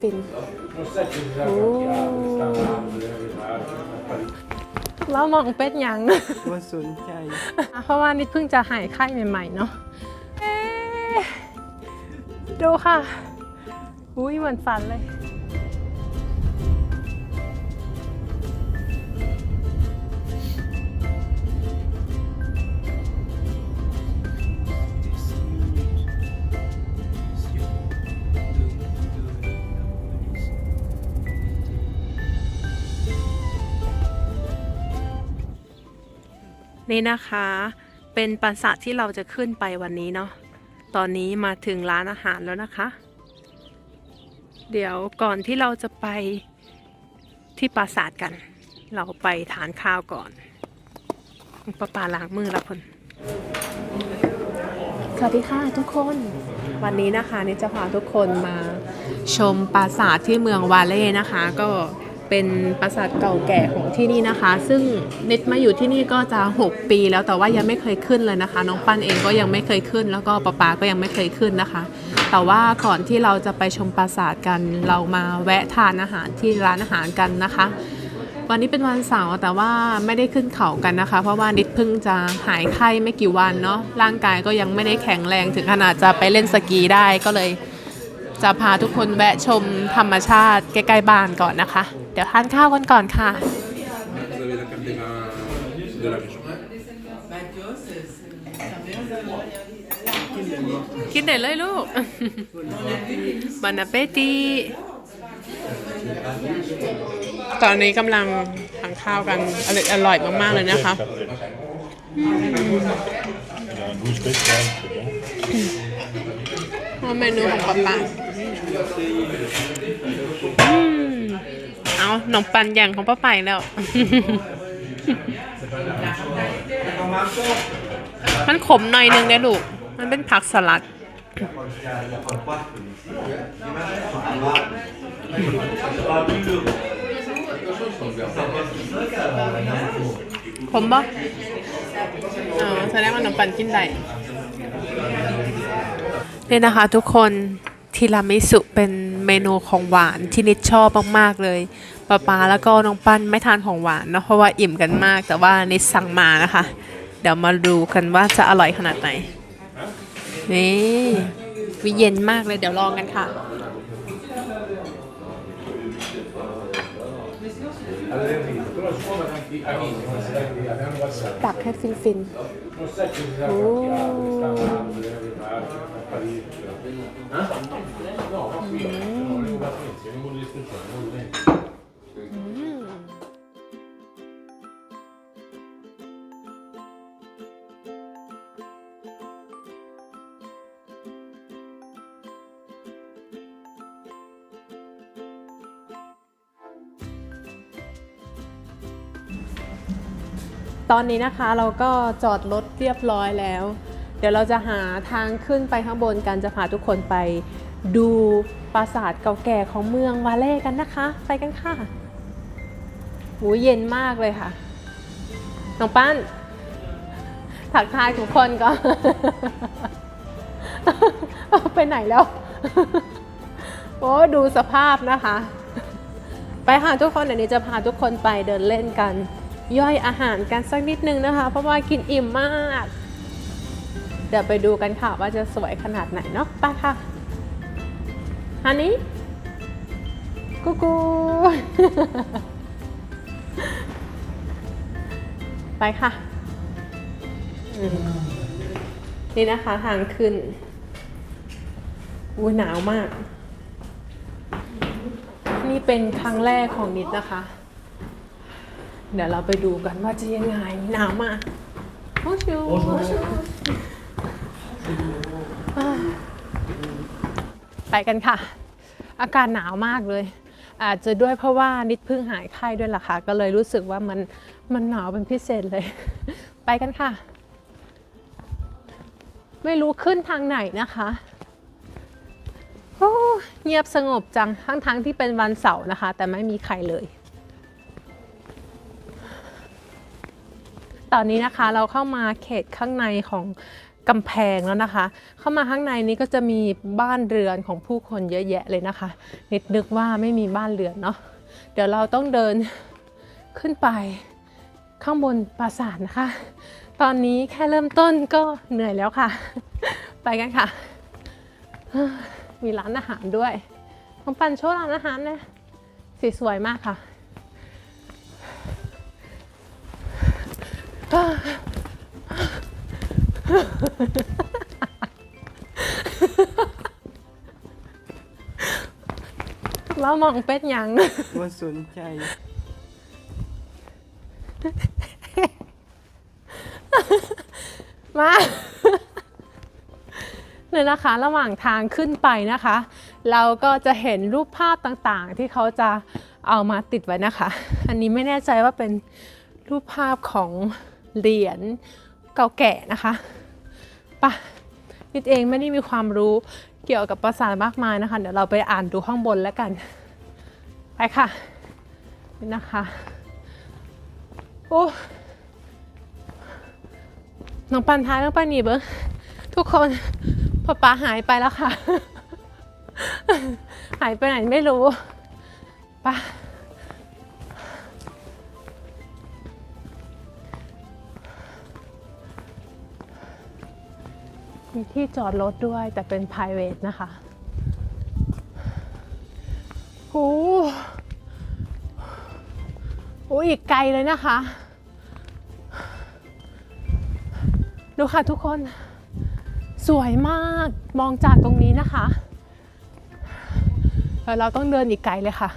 ฟิน Non sai che disagio Oh. che ha questa nave, deve arrivare, una parete. แล้วมองเป็นหยังว่าสนใจเพราะว่านิดเพิ่งจะหายไข้ใหม่ๆเนาะเอ๊ะดูค่ะ อุ้ยเหมือนฝันเลย นี่นะคะ เป็นปราสาทที่เราจะขึ้นไปวันนี้เนาะตอนนี้มาถึงร้านอาหารแล้วนะคะ เดี๋ยวก่อนที่เราจะไปที่ปราสาทกัน เราไปทานข้าวก่อนป้าปาล้างมือล้วคนสวัสดีค่ะทุกคนวันนี้นะคะนิดจะพาทุกคนมาชมปราสาทที่เมืองวาเล่นะคะ ก็ เป็นปราสาทเก่าแก่ของที่นี่นะคะ ซึ่งนิดมาอยู่ที่นี่ก็จะ 6 ปีแล้วแต่ว่ายังไม่เคยขึ้นเลยนะคะ น้องปั้นเองก็ยังไม่เคยขึ้น แล้วก็ป๊าปาก็ยังไม่เคยขึ้นนะคะ แต่ว่าก่อนที่เราจะไปชมปราสาทกันเรามาแวะทานอาหารที่ร้านอาหารกันนะคะ วันนี้เป็นวันเสาร์แต่ว่าไม่ได้ขึ้นเขากันนะคะ เพราะว่านิดเพิ่งจะหายไข้ไม่กี่วันเนาะร่างกายก็ยังไม่ได้แข็งแรงถึงขนาดจะไปเล่นสกีได้ก็เลย จะพาทุกคนแวะชมธรรมชาติใกล้ๆบ้านก่อนนะคะ เดี๋ยวทานข้าวกันก่อนค่ะ Vous avez la carte des vins de la région. กินเด็ดเลยลูกบานาเปตีตอนนี้กำลังทานข้าวกันอร่อยอร่อยมากๆเลยนะคะ Il a un goût spécial, c'est bon. เมนูของป๊าป๊าอืม เอาขนมปังอย่างของป้าไปแล้ว มันขมหน่อยนึงนี่ยลูก มันเป็นผักสลัด ขมปะอ๋อแสดงว่าขนมปังกินได้เนี่ยนะคะทุกคน ทีรามิสุเป็นเมนูของหวานที่นิดชอบมากๆเลยป๊าป๊าแล้วก็น้องปั้นไม่ทานของหวานเนาะเพราะว่าอิ่มกันมาก แต่ว่านิดสั่งมานะคะ เดี๋ยวมาดูกันว่าจะอร่อยขนาดไหนนี่วิเย็นมากเลยเดี๋ยวลองกันค่ะ All'arrivo, però siccome anche amici, non sai che abbiamo passato. ตักให้ฟินฟิน Non ตอนนี้นะคะเราก็จอดรถเรียบร้อยแล้ว เดี๋ยวเราจะหาทางขึ้นไปข้างบนกันจะพาทุกคนไปดูปราสาทเก่าแก่ของเมืองวาเล่กันนะคะ ไปกันค่ะหูเย็นมากเลยค่ะน้องปั้นถักทายทุกคนก่อนไปไหนแล้ว โอ้ดูสภาพนะคะ ไปค่ะทุกคนเดี๋ยวนี้จะพาทุกคนไปเดินเล่นกัน ย่อยอาหารกันสักนิดนึงนะคะ เพราะว่ากินอิ่มมาก เดี๋ยวไปดูกันค่ะว่าจะสวยขนาดไหนเนาะไปค่ะฮันนี่กูกูไปค่ะนี่นะคะทางขึ้นอุ้หนาวมาก นี่เป็นครั้งแรกของนิดนะคะ เดี๋ยวเราไปดูกันว่าจะยังไงหนาวมากโอ้ชูไปกันค่ะ อากาศหนาวมากเลย อาจจะด้วยเพราะว่านิดเพิ่งหายไข้ด้วยล่ะค่ะ ก็เลยรู้สึกว่ามันมันหนาวเป็นพิเศษเลย ไปกันค่ะ ไม่รู้ขึ้นทางไหนนะคะโอ้เงียบสงบจังทั้งๆที่เป็นวันเสาร์นะคะ แต่ไม่มีใครเลย ตอนนี้นะคะเราเข้ามาเขตข้างในของกำแพงแล้วนะคะ เข้ามาข้างในนี้ก็จะมีบ้านเรือนของผู้คนเยอะแยะเลยนะคะ นิดนึกว่าไม่มีบ้านเรือนเนาะเดี๋ยวเราต้องเดินขึ้นไปข้างบนปราสาทนะคะ ตอนนี้แค่เริ่มต้นก็เหนื่อยแล้วค่ะ ไปกันค่ะ มีร้านอาหารด้วยน้องปันโชว์ร้านอาหารนะสีสวยมากค่ะ เรามองเป็ดหยังว่าสนใจ มาเนี่ยนะคะระหว่างทางขึ้นไปนะคะ เราก็จะเห็นรูปภาพต่างๆ ที่เขาจะเอามาติดไว้นะคะ อันนี้ไม่แน่ใจว่าเป็นรูปภาพของ เหรียญเก่าแก่นะคะปะนิดเองไม่ได้มีความรู้เกี่ยวกับภาษาทมากมายนะคะ เดี๋ยวเราไปอ่านดูข้างบนแล้วกัน ไปค่ะนี่นะคะโอ้น้องปันท้ายน้องปันหนีเบิ้งทุกคนพ่อป๊าหายไปแล้วค่ะ หายไปไหนไม่รู้ไปะ มีที่จอดรถด้วยแต่เป็น private นะคะโอ้โหอีกไกลเลยนะคะ ดูค่ะทุกคน สวยมาก มองจากตรงนี้นะคะแล้วเราต้องเดินอีกไกลเลยค่ะ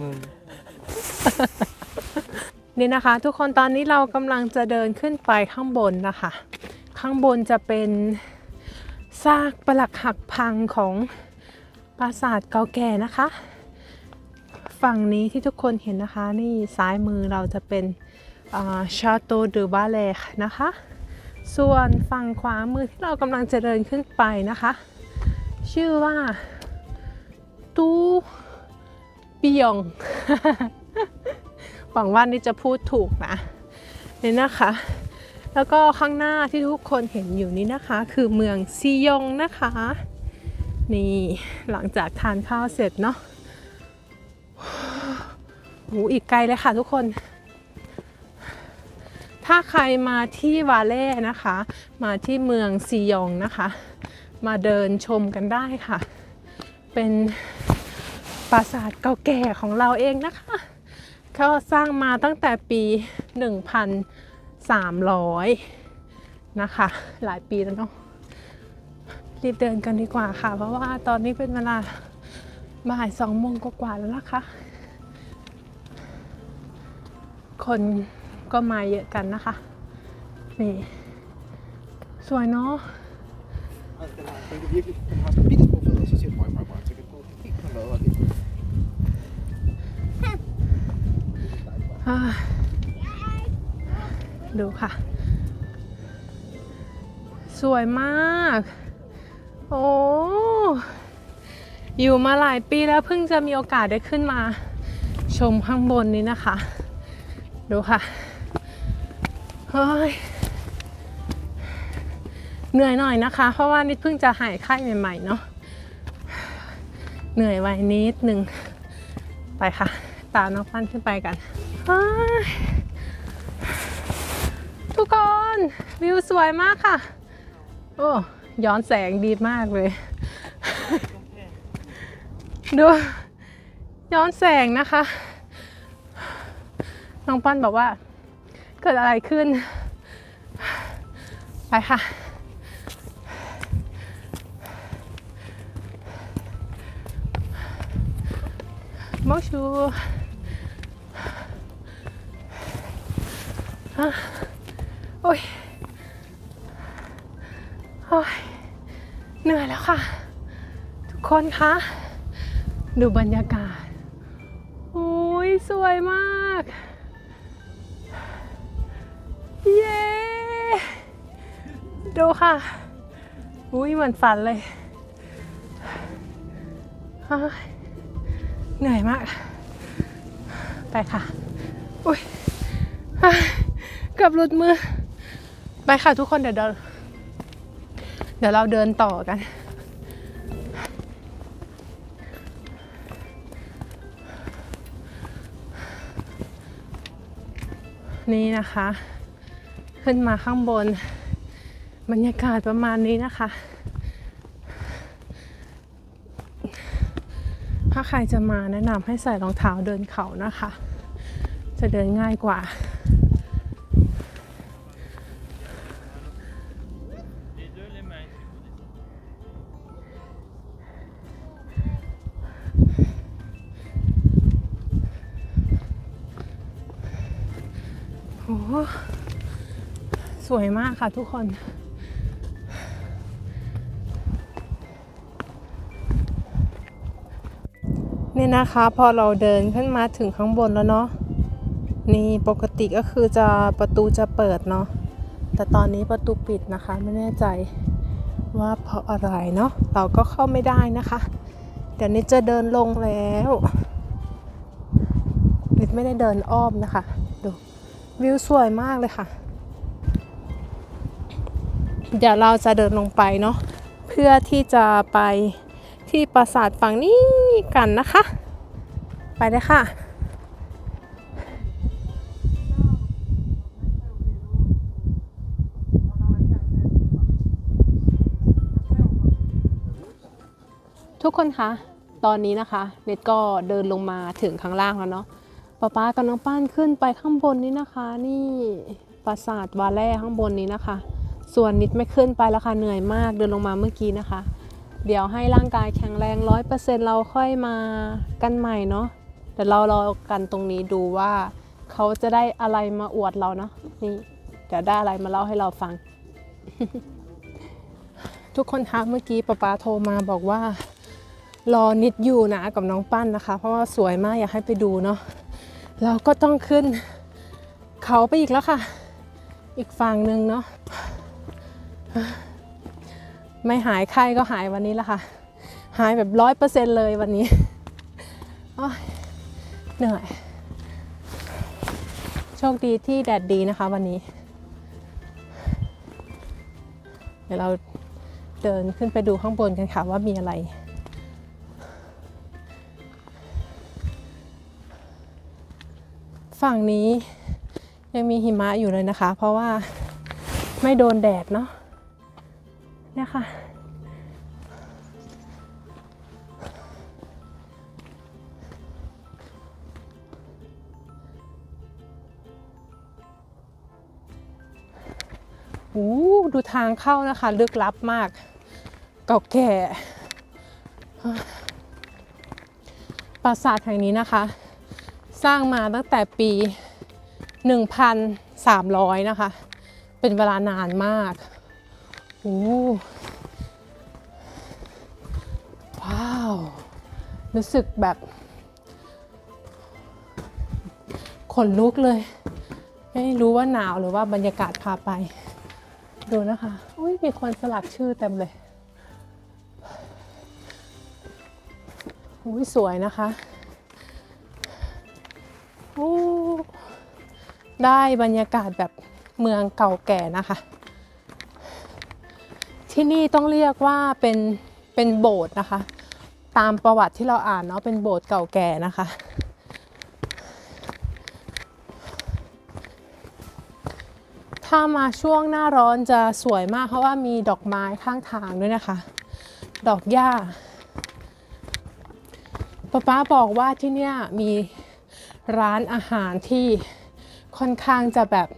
มึงนี่นะคะ ทุกคนตอนนี้เรากำลังจะเดินขึ้นไปข้างบนนะคะ ข้างบนจะเป็นซากปรักหักพังของปราสาทเก่าแก่นะคะ ฝั่งนี้ที่ทุกคนเห็นนะคะ นี่ซ้ายมือเราจะเป็นชาโตเดอบาเลนะคะ ส่วนฝั่งขวามือที่เรากำลังจะเดินขึ้นไปนะคะ ชื่อว่าตู ปิยอง หวังว่านี่จะพูดถูกนะนี่นะคะ แล้วก็ข้างหน้าที่ทุกคนเห็นอยู่นี้นะคะ คือเมืองซียงนะคะ นี่หลังจากทานข้าวเสร็จเนาะโหอีกไกลเลยค่ะทุกคน ถ้าใครมาที่วาเล่นะคะ มาที่เมืองซียงนะคะ มาเดินชมกันได้ค่ะ เป็น ราสาทเก่าแก่ของเราเองนะคะ เขาสร้างมาตั้งแต่ปี 1,300 นะคะ หลายปีแล้วเนาะรีบเดินกันดีกว่าค่ะ เพราะว่าตอนนี้เป็นเวลาบ่ายสองโมงกว่าแล้วนะคะ คนก็มาเยอะกันนะคะ นี่ สวยเนาะ ดูค่ะ สวยมาก โอ้ อยู่มาหลายปีแล้วเพิ่งจะมีโอกาสได้ขึ้นมา ชมข้างบนนี้นะคะ ดูค่ะ เฮ้ย เหนื่อยหน่อยนะคะ เพราะว่านิดเพิ่งจะหายไข้ใหม่ๆเนาะ เหนื่อยไว้นิดหนึ่ง ไปค่ะ ตามน้องปั้นขึ้นไปกัน ทุกคนวิวสวยมากค่ะ โอ้ย้อนแสงดีมากเลย ดูย้อนแสงนะคะ น้องปั้นบอกว่า เกิดอะไรขึ้น ไปค่ะ Bonjour อะ โอ้ยโอ้ยเหนื่อยแล้วค่ะ ทุกคนคะ ดูบรรยากาศ โอ้ย สวยมาก เย้ดูค่ะ อุ้ยเหมือนฝันเลยเหนื่อยมาก ไปค่ะ อุ้ย เกือบหลุดมือ ไปค่ะทุกคนเดี๋ยวเดินเดี๋ยวเราเดินต่อกัน นี่นะคะ ขึ้นมาข้างบน บรรยากาศประมาณนี้นะคะ ถ้าใครจะมาแนะนำให้ใส่รองเท้าเดินเขานะคะ จะเดินง่ายกว่า สวยมากค่ะทุกคน นี่นะคะพอเราเดินขึ้นมาถึงข้างบนแล้วเนาะนี่ปกติก็คือจะประตูจะเปิดเนาะแต่ตอนนี้ประตูปิดนะคะไม่แน่ใจว่าเพราะอะไรเนาะเราก็เข้าไม่ได้นะคะ เดี๋ยวนี้จะเดินลงแล้วนิดไม่ได้เดินอ้อมนะคะ ดู วิวสวยมากเลยค่ะ เดี๋ยวเราจะเดินลงไปเนาะเพื่อที่จะไปที่ปราสาทฝั่งนี้กันนะคะ ไปเลยค่ะทุกคนคะ ตอนนี้นะคะ เน็ตก็เดินลงมาถึงข้างล่างแล้วเนาะ ป๊าป๊ากับน้องป้านขึ้นไปข้างบนนี้นะคะ นี่ปราสาทวาแล่ข้างบนนี้นะคะ ส่วนนิดไม่ขึ้นไปแล้วค่ะเหนื่อยมากเดินลงมาเมื่อกี้นะคะ เดี๋ยวให้ร่างกายแข็งแรงร้อยเปอร์เซ็นต์เราค่อยมากันใหม่เนาะเดี๋ยวเรารอกันตรงนี้ดูว่าเขาจะได้อะไรมาอวดเราเนาะนี่เดี๋ยวได้อะไรมาเล่าให้เราฟัง ทุกคนคะเมื่อกี้ป๊าป๊าโทรมาบอกว่ารอนิดอยู่นะกับน้องปั้นนะคะ เพราะว่าสวยมากอยากให้ไปดูเนาะ เราก็ต้องขึ้นเขาไปอีกแล้วค่ะ อีกฝั่งหนึ่งเนาะไม่หายไข้ก็หายวันนี้แล้วค่ะ หายแบบร้อยเปอร์เซ็นต์เลยวันนี้เหนื่อย โชคดีที่แดดดีนะคะวันนี้ เดี๋ยวเราเดินขึ้นไปดูข้างบนกันค่ะว่ามีอะไร ฝั่งนี้ยังมีหิมะอยู่เลยนะคะ เพราะว่าไม่โดนแดดเนาะเนี่ยค่ะ โอ้ดูทางเข้านะคะ ลึกลับมากเก่าแก่ปราสาทแห่งนี้นะคะ สร้างมาตั้งแต่ปี 1,300 นะคะ เป็นเวลานานมากโอ้ว้าว รู้สึกแบบขนลุกเลย ไม่รู้ว่าหนาวหรือว่าบรรยากาศพาไป ดูนะคะ อุ้ยมีคนสลักชื่อเต็มเลยอุ้ยสวยนะคะ ได้บรรยากาศแบบเมืองเก่าแก่นะคะ ที่นี่ต้องเรียกว่าเป็นเป็นโบสถ์นะคะ ตามประวัติที่เราอ่านเนาะเป็นโบสถ์เก่าแก่นะคะ ถ้ามาช่วงหน้าร้อนจะสวยมากเพราะว่ามีดอกไม้ข้างทางด้วยนะคะ ดอกหญ้าป๊าป๊าบอกว่าที่เนี่ยมีร้านอาหารที่ ค่อนข้างจะแบบ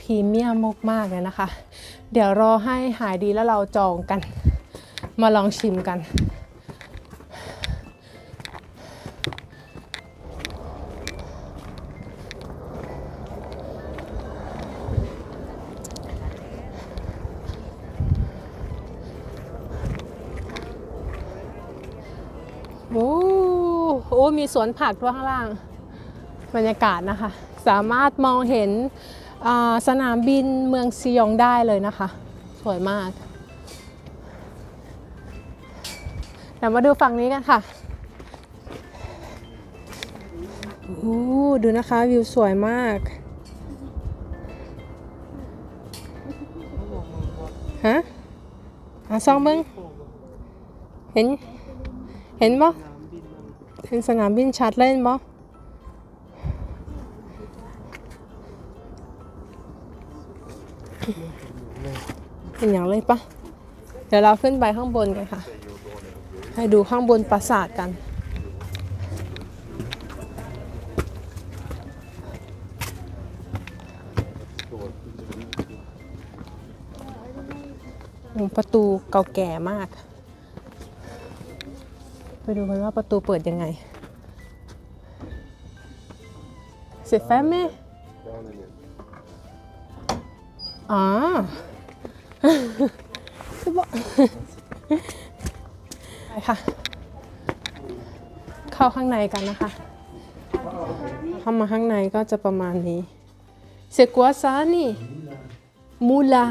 พรีเมียมมากๆเลยนะคะ เดี๋ยวรอให้หายดีแล้วเราจองกัน มาลองชิมกัน โอ้โหมีสวนผักด้วยข้างล่าง บรรยากาศนะคะ สามารถมองเห็นสนามบินเมืองซียองได้เลยนะคะ สวยมากเดี๋ยวมาดูฝั่งนี้กันค่ะโอ้ดูนะคะวิวสวยมากฮะอาซองเบิ้งเห็น เห็นบ่เห็นสนามบินชัดเล่นบ่ เห็นอย่างเลยปะเดี๋ยวเราขึ้นไปข้างบนกันค่ะ ให้ดูข้างบนปราสาทกัน ประตูเก่าแก่มาก ไปดูกันว่าประตูเปิดยังไง เสร็จแฟ้มไหมอ๋อ คือบอกไปค่ะ เข้าข้างในกันนะคะ เข้ามาข้างในก็จะประมาณนี้ เสกัวซานี่ มูลา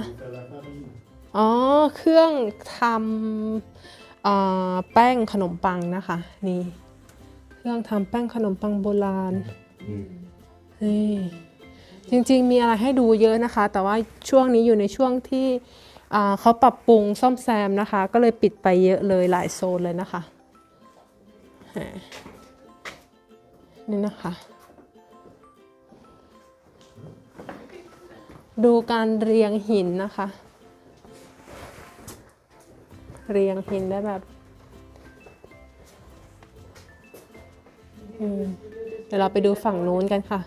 อ๋อ เครื่องทำเอ่อแป้งขนมปังนะคะ นี่ เครื่องทำแป้งขนมปังโบราณ นี่ จริงๆ มีอะไรให้ดูเยอะนะคะ แต่ว่าช่วงนี้อยู่ในช่วงที่เขาปรับปรุงซ่อมแซมนะคะ ก็เลยปิดไปเยอะเลยหลายโซนเลยนะคะ นี่นะคะ ดูการเรียงหินนะคะ เรียงหินได้แบบเดี๋ยวเราไปดูฝั่งนู้นกันค่ะ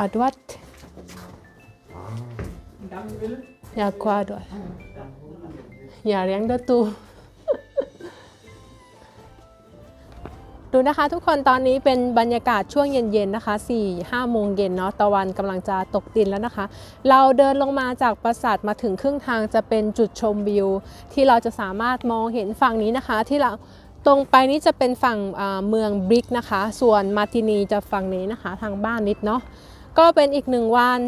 อัดวัดอยากว่าด้วยอย่าเลี้ยงเดอตูดูนะคะทุกคนตอนนี้เป็นบรรยากาศช่วงเย็นๆนะคะ4-5โมงเย็นเนาะตะวันกำลังจะตกดินแล้วนะคะ เราเดินลงมาจากปราสาทมาถึงครึ่งทางจะเป็นจุดชมวิว ที่เราจะสามารถมองเห็นฝั่งนี้นะคะ ที่เราตรงไปนี้จะเป็นฝั่งเมืองบริกนะคะ ส่วนมาตินีจะฝั่งนี้นะคะ ทางบ้านนิดเนาะ ก็เป็นอีกหนึ่งวัน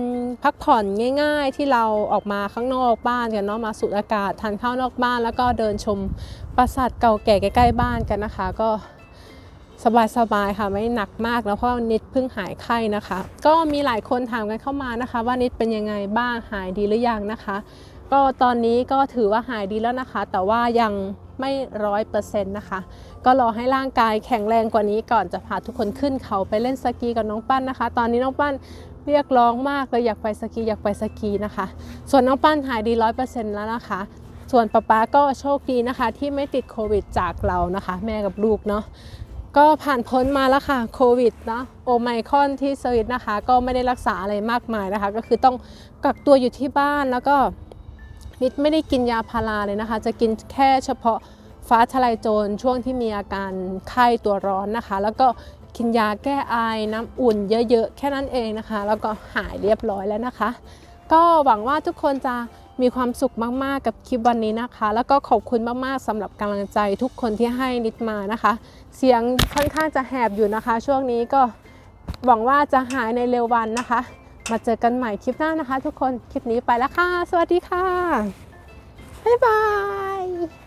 พักผ่อนง่าย ๆ ที่เราออกมาข้างนอกบ้านกันเนาะมาสูดอากาศทานข้าวนอกบ้าน แล้วก็เดินชมปราสาทเก่าแก่ใกล้ๆบ้านกันนะคะ ก็สบายๆค่ะไม่หนักมากแล้วเพราะนิดเพิ่งหายไข้นะคะ ก็มีหลายคนถามกันเข้ามานะคะ ว่านิดเป็นยังไงบ้างหายดีหรือยังนะคะ ก็ตอนนี้ก็ถือว่าหายดีแล้วนะคะ แต่ว่ายังไม่ร้อยเปอร์เซ็นต์นะคะ ก็รอให้ร่างกายแข็งแรงกว่านี้ก่อนจะพาทุกคนขึ้นเขาไปเล่นสกีกับน้องปั้นนะคะ ตอนนี้น้องปั้นเรียกร้องมากเลยอยากไปสกีอยากไปสกีนะคะ ส่วนน้องปั้นหายดีร้อยเปอร์เซ็นต์แล้วนะคะ ส่วนป๊าป๊าก็โชคดีนะคะ ที่ไม่ติดโควิดจากเรานะคะ แม่กับลูกเนาะก็ผ่านพ้นมาแล้วค่ะโควิดนะโอไมคอนที่สวิตนะคะ ก็ไม่ได้รักษาอะไรมากมายนะคะ ก็คือต้องกักตัวอยู่ที่บ้านแล้วก็ นิดไม่ได้กินยาพาราเลยนะคะ จะกินแค่เฉพาะฟ้าทลายโจรช่วงที่มีอาการไข้ตัวร้อนนะคะ แล้วก็กินยาแก้ไอน้ำอุ่นเยอะๆ แค่นั้นเองนะคะ แล้วก็หายเรียบร้อยแล้วนะคะ ก็หวังว่าทุกคนจะมีความสุขมากๆกับคลิปวันนี้นะคะ แล้วก็ขอบคุณมากๆสำหรับกำลังใจทุกคนที่ให้นิดมานะคะ เสียงค่อนข้างจะแหบอยู่นะคะ ช่วงนี้ก็หวังว่าจะหายในเร็ววันนะคะ มาเจอกันใหม่คลิปหน้านะคะ ทุกคน คลิปนี้ไปแล้วค่ะ สวัสดีค่ะ บ๊ายบาย